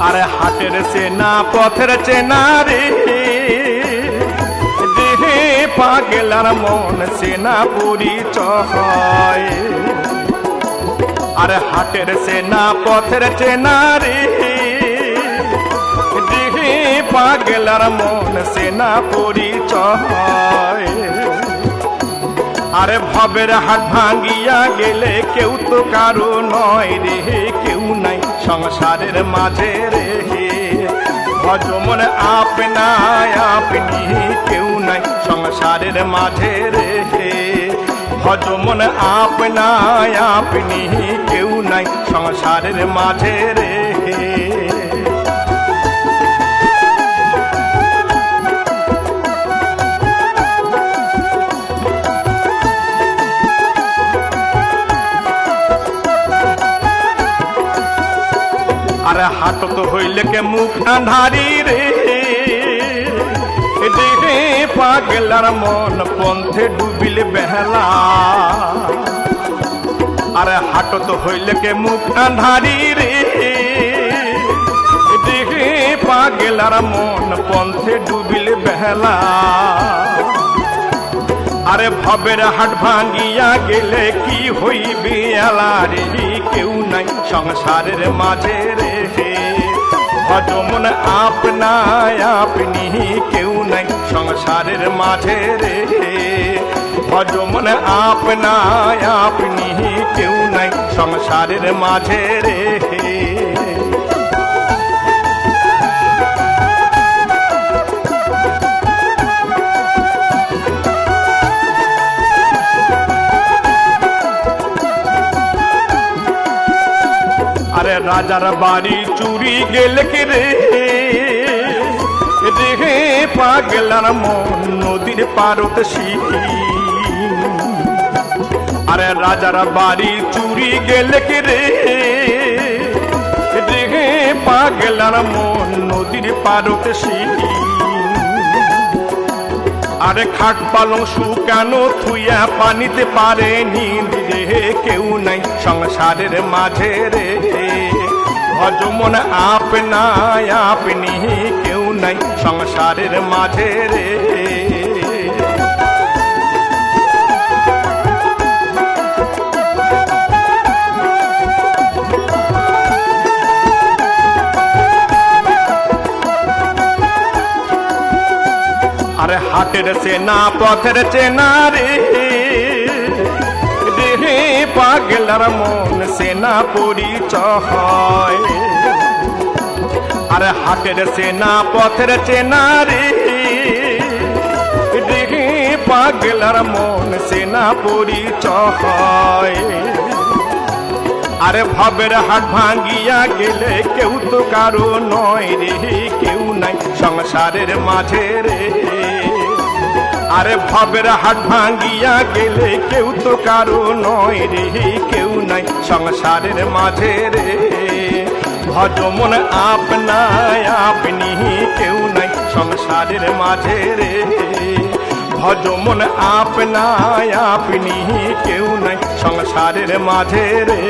আরে হাটের চেনা, পথের চেনা রে। দেহে পাগলার মন সেনা পরিচয়। আরে হাটের চেনা, পথের চেনা রে। দেহে পাগলার মন সেনা পরিচয়। আরে ভবের হাট ভাঙ্গিয়া গেলে কেউ তো কারও নয় রে, কেউ নাই। সংসারের মাঝে রে ভজমন আপনায়, আপনি কেউ নাই সংসারের মাঝে রে ভজমন আপনায়, আপনি কেউ নাই সংসারের মাঝে রে হাটত হইলে কে মুখ আন্ধারি রে? দেহে পাগলার মন পন্থে ডুবিলে বেহলা। আরে হাটত হইলে কে মুখ আন্ধারি রে? দেহে পাগলার মন পন্থে ডুবিলে বেহলা। আরে ভবের হাট ভাঙ্গিয়া গেলে কি হইবে আলারে? কেউ নাই সংসারের মাঝে রে। ভজমন আপনায় আপনি কেউ নাই, সংসারের মাঝে রে। ভজমন আপনায় আপনি কেউ নাই, সংসারের মাঝে রে। রাজার বাড়ি চুরি গেল রে? রেহে পাগলার মন নদীর পারত আরে রাজার বাড়ি চুরি গেল রে? রেহে পাগলার মন নদীর পারত আরে খাট পালং কেন থুইয়া পানিতে পারে নিন্দ রে? কেউ নাই সংসারের মাঝে রে। ভজমন আপনায় আপনি, কেউ নাই সংসারের মাঝে রে। হাটের চেনা পথের চেনা রে দেহে পাগলার মন সেনা পরিচয়। আরে হাটের চেনা পথের চেনা রে দেহে পাগলার মন সেনা পরিচয়। আরে ভাবের হাট ভাঙ্গিয়া গেলে কেউ তো কারও নয় রে, কেউ নাই সংসারের মাঝে রে। আরে ভবের হাট ভাঙ্গিয়া গেলে কেউ তো কারও নয় রে, কেউ নাই সংসারের মাঝে রে। ভজমন আপনায়, আপনি কেউ নাই সংসারের মাঝে রে। ভজমন আপনায়, আপনি কেউ নাই সংসারের মাঝে রে।